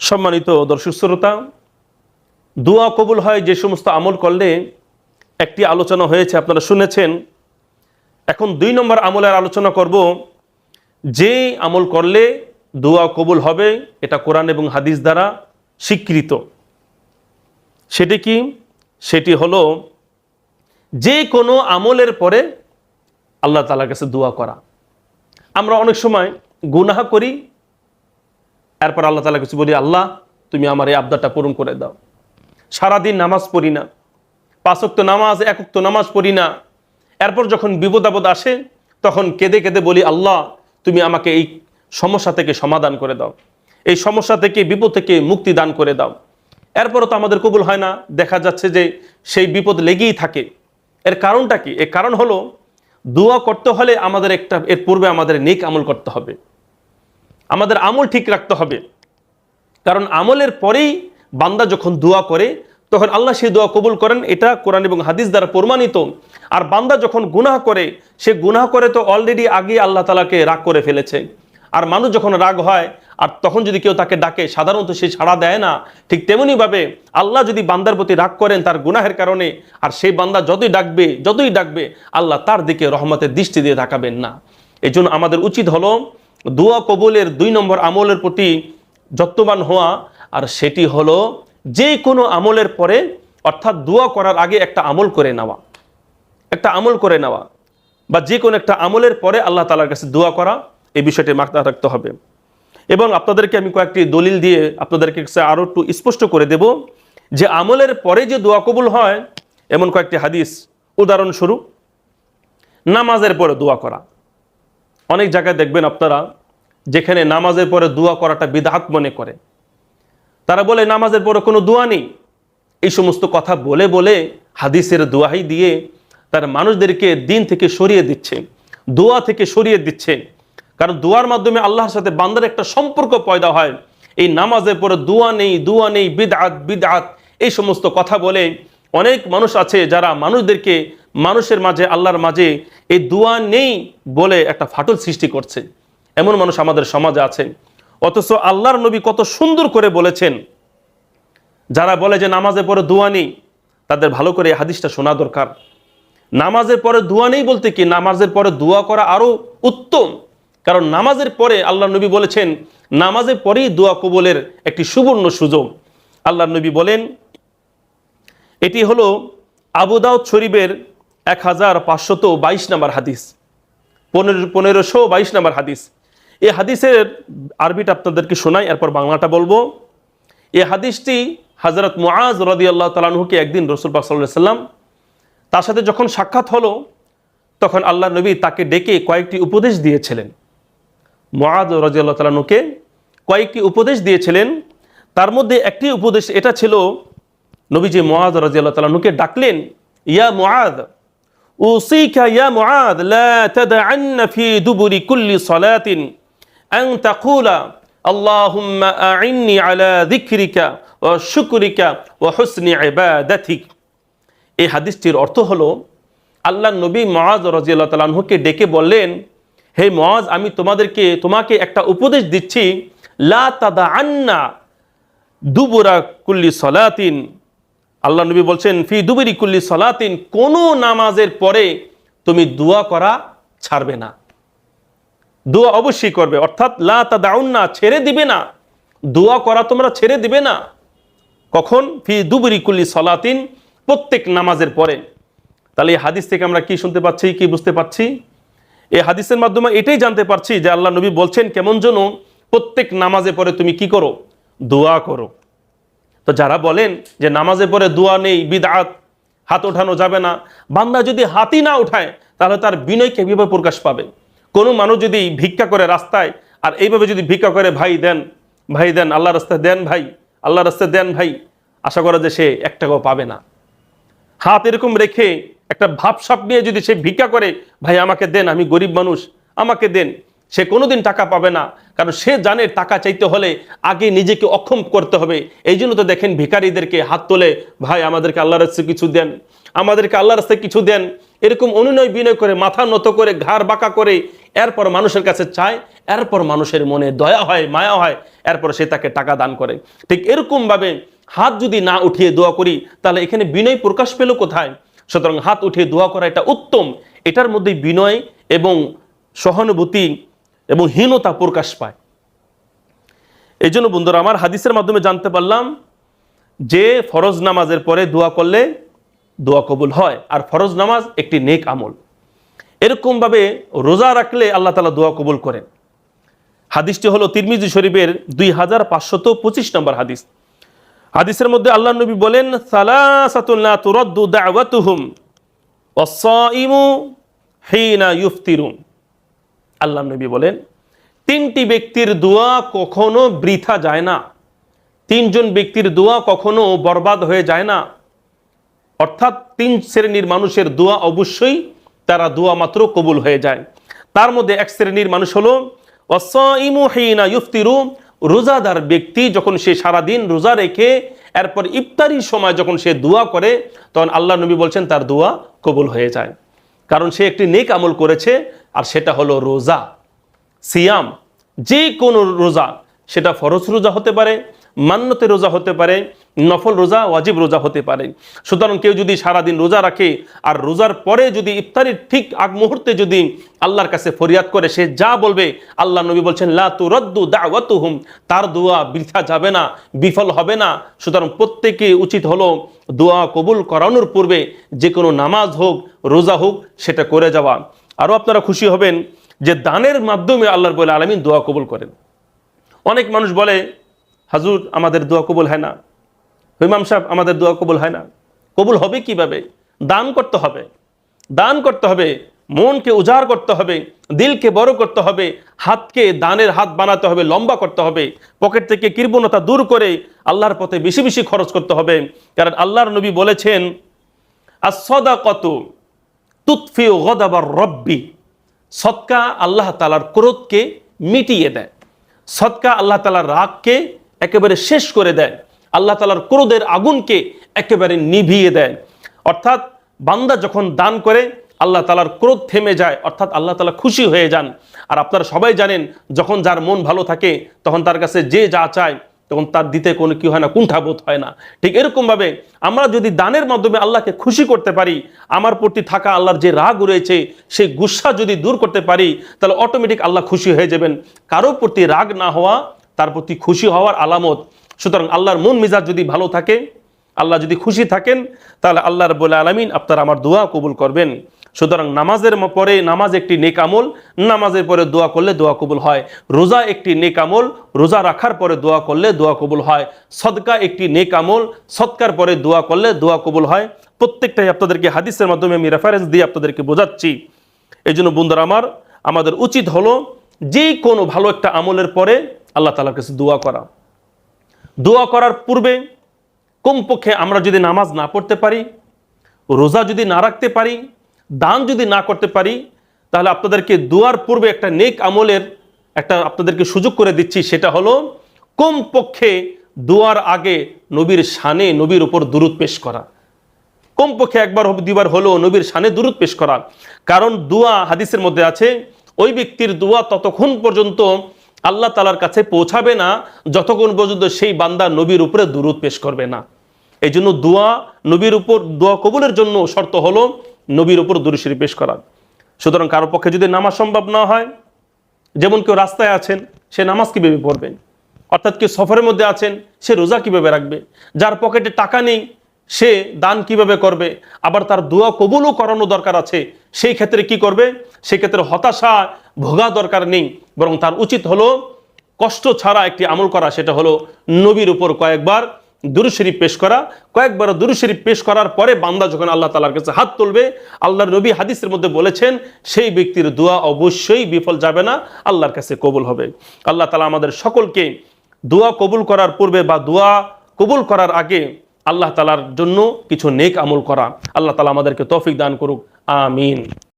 সম্মানিত দর্শক শ্রোতা, দোয়া কবুল হয় যে সমস্ত আমল করলে একটি আলোচনা হয়েছে, আপনারা শুনেছেন। এখন দুই নম্বর আমলের আলোচনা করব, যে আমল করলে দোয়া কবুল হবে, এটা কোরআন এবং হাদিস দ্বারা স্বীকৃত। সেটি কি? সেটি হলো, যে কোনো আমলের পরে আল্লাহ তালার কাছে দোয়া করা। আমরা অনেক সময় গুনাহা করি এরপর আল্লাহ তালা কিছু বলি, আল্লাহ, তুমি আমার এই আবদারটা পূরণ করে দাও। সারাদিন নামাজ পড়ি না পাঁচক্ত নামাজ একক্ত নামাজ পড়ি না। এরপর যখন বিপদ আপদ আসে, তখন কেঁদে কেঁদে বলি, আল্লাহ, তুমি আমাকে এই সমস্যা থেকে সমাধান করে দাও। এই সমস্যা থেকে, বিপদ থেকে মুক্তি দান করে দাও। এরপরও তো আমাদের কবুল হয় না। দেখা যাচ্ছে যে সেই বিপদ লেগেই থাকে। এর কারণটা কি? এর কারণ হলো, দোয়া করতে হলে আমাদের একটা, এর পূর্বে আমাদের নেক আমল করতে হবে। আমাদের আমল ঠিক রাখতে হবে। কারণ আমলের পরেই বান্দা যখন দোয়া করে, তখন আল্লাহ সেই দোয়া কবুল করেন। এটা কোরআন এবং হাদিস দ্বারা প্রমাণিত। আর বান্দা যখন গুনাহ করে, সে গুনাহ করে তো অলরেডি আগে আল্লাহ তালাকে রাগ করে ফেলেছে। আর মানুষ যখন রাগ হয়, আর তখন যদি কেউ তাকে ডাকে, সাধারণত সে সাড়া দেয় না। ঠিক তেমনিভাবে আল্লাহ যদি বান্দার প্রতি রাগ করেন তার গুনাহের কারণে, আর সেই বান্দা যতই ডাকবে যতই ডাকবে, আল্লাহ তার দিকে রহমতের দৃষ্টি দিয়ে তাকাবেন না। এই জন্য আমাদের উচিত হলো দোয়া কবুলের দুই নম্বর আমলের প্রতি যত্নবান হওয়া, আর সেটি হলো যে কোনো আমলের পরে, অর্থাৎ দোয়া করার আগে একটা আমল করে নেওয়া। একটা আমল করে নেওয়া বা যে কোনো একটা আমলের পরে আল্লাহ তালার কাছে দোয়া করা, এই বিষয়টি মাথায় রাখতে হবে। এবং আপনাদেরকে আমি কয়েকটি দলিল দিয়ে আপনাদেরকে আরও একটু স্পষ্ট করে দেব যে আমলের পরে যে দোয়া কবুল হয়, এমন কয়েকটি হাদিস। উদাহরণস্বরূপ, নামাজের পরে দোয়া করা। অনেক জায়গায় দেখবেন আপনারা, যেখানে নামাজের পরে দোয়া করাটা বিধাত মনে করে। তারা বলে, নামাজের পরে কোনো দোয়া নেই। এই সমস্ত কথা বলে বলে হাদিসের দোয়াই দিয়ে তারা মানুষদেরকে দিন থেকে সরিয়ে দিচ্ছে, দোয়া থেকে সরিয়ে দিচ্ছে। কারণ দোয়ার মাধ্যমে আল্লাহর সাথে বান্দার একটা সম্পর্ক পয়দা হয়। এই নামাজের পরে দোয়া নেই দোয়া নেই, বিদআত বিদআত, এই সমস্ত কথা বলে অনেক মানুষ আছে যারা মানুষদেরকে মানুষের মাঝে, আল্লাহর মাঝে এই দোয়া নেই বলে একটা ফাটল সৃষ্টি করছে। এমন মানুষ আমাদের সমাজে আছে। অথচ আল্লাহর নবী কত সুন্দর করে বলেছেন, যারা বলে যে নামাজের পরে দোয়া নেই, তাদের ভালো করে হাদিসটা শোনা দরকার। নামাজের পরে দোয়া নেই বলতে কি? নামাজের পরে দোয়া করা আরও উত্তম। কারণ নামাজের পরে আল্লাহ নবী বলেছেন, নামাজের পরেই দোয়া কবলের একটি সুবর্ণ সুযোগ। আল্লাহ নবী বলেন, এটি হলো আবুদাউদ শরীফের এক হাজার পাঁচশত বাইশ নাম্বার হাদিস। পনেরো পনেরোশো বাইশ নাম্বার হাদিস। এই হাদিসের আরবিটা আপনাদেরকে শোনাই, এরপর বাংলাটা বলব। এই হাদিসটি হজরত মুআজ রদি আল্লাহ তালাহুকে একদিন রসুল পাক সাল্লাহ সাল্লাম তার সাথে যখন সাক্ষাৎ হলো, তখন আল্লাহ নবী তাকে ডেকে কয়েকটি উপদেশ দিয়েছিলেন। মহাদ রাজিয়াল্লাহ তালানুকে কয়েকটি উপদেশ দিয়েছিলেন। তার মধ্যে একটি উপদেশ, এটা ছিল, নবীজি মহাদ রাজিয়াল্লাহ তালানুকে ডাকলেন, ইয়া মহাদ মুআদ, লা তাদআন ফি দুবুরি কুল্লি সালাতিন আন তাকুলা, আল্লাহুম্মা আইন্নি আলা যিকরিকা ওয়া শুকরিকা ওয়া হুসনি ইবাদাতিক। এই হাদিসটির অর্থ হলো আল্লাহ নবী মহাজ রাজিয়াল্লাহ তালাহুকে ডেকে বললেন, হে মহাজ আমি তোমাদেরকে, তোমাকে একটা উপদেশ দিচ্ছি, লা তাদা আন্না দুবুরা কুল্লি সলাতিন। আল্লাহ নবী বলছেন, ফি দুবুরি কুল্লি সলাতিন, কোনো নামাজের পরে তুমি দোয়া করা ছাড়বে না। দোয়া অবশ্যই করবে, অর্থাৎ লা তা দাউন না ছেড়ে দিবে না। দোয়া করা তোমরা ছেড়ে দিবে না। কখন? ফি দুবুরি কুল্লি সলাতিন, প্রত্যেক নামাজের পরে। তাহলে এই হাদিস থেকে আমরা কি শুনতে পাচ্ছি, কি বুঝতে পারছি এই হাদিসের মাধ্যমে এটাই জানতে পারছি যে আল্লাহ নবী বলছেন, কেমন যেন প্রত্যেক নামাজে পরে তুমি কি করো? দোয়া করো। তো যারা বলেন যে নামাজে পরে দোয়া নেই, বিদআত, হাত ওঠানো যাবে না, বান্দা যদি হাতই না উঠায়, তাহলে তার বিনয় কীভাবে প্রকাশ পাবে? কোনো মানুষ যদি ভিক্ষা করে রাস্তায়, আর এইভাবে যদি ভিক্ষা করে, ভাই দেন ভাই দেন আল্লাহ রাস্তায় দেন ভাই আল্লাহ রাস্তায় দেন ভাই আশা করা যে সে এক টাকাও পাবে না। হাত এরকম রেখে একটা ভাবসাপ নিয়ে যদি সে ভিক্ষা করে, ভাই আমাকে দেন, আমি গরিব মানুষ, আমাকে দেন সে কোনোদিন টাকা পাবে না। কারণ সে জানে টাকা চাইতে হলে আগে নিজেকে অক্ষম করতে হবে। এই জন্য তো দেখেন ভিকারীদেরকে হাত তোলে, ভাই, আমাদেরকে আল্লাহ রাস্তায় কিছু দেন, আমাদেরকে আল্লাহ রাস্তায় কিছু দেন। এরকম অনুনয় বিনয় করে, মাথা নত করে, ঘাড় বাঁকা করে, এরপর মানুষের কাছে চায়, এরপর মানুষের মনে দয়া হয়, মায়া হয়, এরপর সে তাকে টাকা দান করে। ঠিক এরকমভাবে হাত যদি না উঠিয়ে দোয়া করি, তাহলে এখানে বিনয় প্রকাশ পেল কোথায়? সুতরাং হাত উঠিয়ে দোয়া করা এটা উত্তম। এটার মধ্যে বিনয় এবং সহানুভূতি এবং হীনতা প্রকাশ পায়। এই জন্য বন্ধুরা, আমার হাদিসের মাধ্যমে জানতে পারলাম যে ফরজ নামাজের পরে দোয়া করলে দোয়া কবুল হয়, আর ফরজ নামাজ একটি নেক আমল। এরকমভাবে রোজা রাখলে আল্লাহ তালা দোয়া কবুল করেন। হাদিসটি হলো তিরমিজি শরীফের দুই হাজার পাঁচশত পঁচিশ নম্বর হাদিস। হাদিসের মধ্যে আল্লাহ নবী বলেন সালাসাতুল্লাহ তুরদ্দু দাওয়াতুহুম ওয়াসাইমু হিনা ইউফতিরুম আল্লাহ নবী বলেন, তিনটি ব্যক্তির দোয়া কখনো বৃথা যায় না। তিনজন ব্যক্তির দোয়া কখনো বরবাদ হয়ে যায় না। অর্থাৎ তিন শ্রেণির মানুষের দোয়া অবশ্যই তারা দোয়া মাত্র কবুল হয়ে যায়। তার মধ্যে এক শ্রেণির মানুষ হলো অসাইমু হিনা ইউফতিরু, রোজাদার ব্যক্তি যখন সে সারাদিন রোজা রেখে, এরপর ইফতারির সময় যখন সে দোয়া করে, তখন আল্লাহ নবী বলছেন তার দোয়া কবুল হয়ে যায়। কারণ সে একটি নেক আমল করেছে, আর সেটা হলো রোজা। সিয়াম যে কোনো রোজা, সেটা ফরজ রোজা হতে পারে, মান্যতে রোজা হতে পারে নফল রোজা ওয়াজিব রোজা হতে পারে। সুতরাং কেউ যদি সারাদিন রোজা রাখে আর রোজার পরে যদি ইফতারির ঠিক আগ মুহূর্তে যদি আল্লাহর কাছে ফরিয়াদ করে, সে যা বলবে, আল্লাহ নবী বলছেন, লা তুরদ্দু দাওয়াতুহুম তার দোয়া বৃথা যাবে না, বিফল হবে না। সুতরাং প্রত্যেকে উচিত হলো দোয়া কবুল করানোর পূর্বে যে কোনো নামাজ হোক, রোজা হোক, সেটা করে যাওয়া। আরও আপনারা খুশি হবেন যে দানের মাধ্যমে আল্লাহর বলে আলমিন দোয়া কবুল করেন। অনেক মানুষ বলে, হাজুর, আমাদের দোয়া কবুল হয় না। ইমাম সাহেব, আমাদের দোয়া কবুল হয় না। কবুল হবে কীভাবে? দান করতে হবে। দান করতে হবে, মনকে উজাড় করতে হবে, দিলকে বড় করতে হবে, হাতকে দানের হাত বানাতে হবে, লম্বা করতে হবে, পকেট থেকে কৃপণতা দূর করে আল্লাহর পথে বেশি বেশি খরচ করতে হবে। কারণ আল্লাহর নবী বলেছেন আসদা কত তুৎফি গদাবার রব্বি। সৎকা আল্লাহ তালার ক্রোধকে মিটিয়ে দেয়। সৎকা আল্লাহ তালার রাগকে একেবারে শেষ করে দেয়। আল্লাহ তালার ক্রোধের আগুনকে একেবারে নিভিয়ে দেয়। অর্থাৎ বান্দা যখন দান করে, আল্লাহ তালার ক্রোধ থেমে যায়, অর্থাৎ আল্লাহ তালা খুশি হয়ে যান। আর আপনারা সবাই জানেন, যখন যার মন ভালো থাকে, তখন তার কাছে যে যা চায়, তখন তার দিতে কোনো কি হয় না, কুণ্ঠাবোধ হয় না। ঠিক এরকমভাবে আমরা যদি দানের মাধ্যমে আল্লাহকে খুশি করতে পারি, আমার প্রতি থাকা আল্লাহর যে রাগ রয়েছে সেই গুসা যদি দূর করতে পারি, তাহলে অটোমেটিক আল্লাহ খুশি হয়ে যাবেন। কারোর প্রতি রাগ না হওয়া, তার প্রতি খুশি হওয়ার আলামত সুতরাং আল্লাহর মন মিজাজ যদি ভালো থাকে, আল্লাহ যদি খুশি থাকেন, তাহলে আল্লাহর বলে আলামিন আপনার আমার দোয়া কবুল করবেন। সুতরাং নামাজের পরে নামাজ একটি নেক আমল, নামাজের পরে দোয়া করলে দোয়া কবুল হয়। রোজা একটি নেক আমল, রোজা রাখার পরে দোয়া করলে দোয়া কবুল হয়। সদকা একটি নেক আমল সৎকার পরে দোয়া করলে দোয়া কবুল হয়। প্রত্যেকটাই আপনাদেরকে হাদিসের মাধ্যমে আমি রেফারেন্স দিয়ে আপনাদেরকে বোঝাচ্ছি। এই জন্য বন্ধুরা আমার, আমাদের উচিত হলো যে কোনো ভালো একটা আমলের পরে আল্লাহ তালার কাছে দোয়া করা। দোয়া করার পূর্বে কমপক্ষে আমরা যদি নামাজ না পড়তে পারি, রোজা যদি না রাখতে পারি, দান যদি না করতে পারি, তাহলে আপনাদেরকে দোয়ার পূর্বে একটা নেক আমলের একটা আপনাদেরকে সুযোগ করে দিচ্ছি, সেটা হলো কমপক্ষে দোয়ার আগে নবীর শানে নবীর উপর দূরত পেশ করা। কমপক্ষে একবার দুবার হলো নবীর শানে দূরত পেশ করা। কারণ দোয়া হাদিসের মধ্যে আছে, ওই ব্যক্তির দোয়া ততক্ষণ পর্যন্ত আল্লাহ তালার কাছে পৌঁছাবে না, যতক্ষণ পর্যন্ত সেই বান্দা নবীর উপরে দূরত পেশ করবে না। এই জন্য দোয়া, নবীর উপর দোয়া কবুলের জন্য শর্ত হলো নবীর উপর দূরশরী পেশ করা। সুতরাং কারোর পক্ষে যদি নামাজ সম্ভব না হয়, যেমন কেউ রাস্তায় আছেন, সে নামাজ কীভাবে পড়বেন? অর্থাৎ কেউ সফরের মধ্যে আছেন, সে রোজা কীভাবে রাখবে? যার পকেটে টাকা নেই সে দান কীভাবে করবে? আবার তার দোয়া কবুলও করানো দরকার আছে। সেই ক্ষেত্রে কি করবে? সেই ক্ষেত্রে হতাশা ভোগা দরকার নেই। বরং তার উচিত হলো কষ্ট ছাড়া একটি আমল করা। সেটা হলো নবীর উপর কয়েকবার দুরু শরীফ পেশ করা। কয়েকবার দুরু শরীফ পেশ করার পরে বান্দা যখন আল্লাহ তালার কাছে হাত তুলবে, আল্লাহর নবী হাদিসের মধ্যে বলেছেন, সেই ব্যক্তির দোয়া অবশ্যই বিফল যাবে না, আল্লাহর কাছে কবুল হবে। আল্লাহ তালা আমাদের সকলকে দোয়া কবুল করার পূর্বে বা দোয়া কবুল করার আগে আল্লাহ তালার জন্য কিছু নেক আমল করা। আল্লাহ তালা আমাদেরকে তৌফিক দান করুক। আমিন।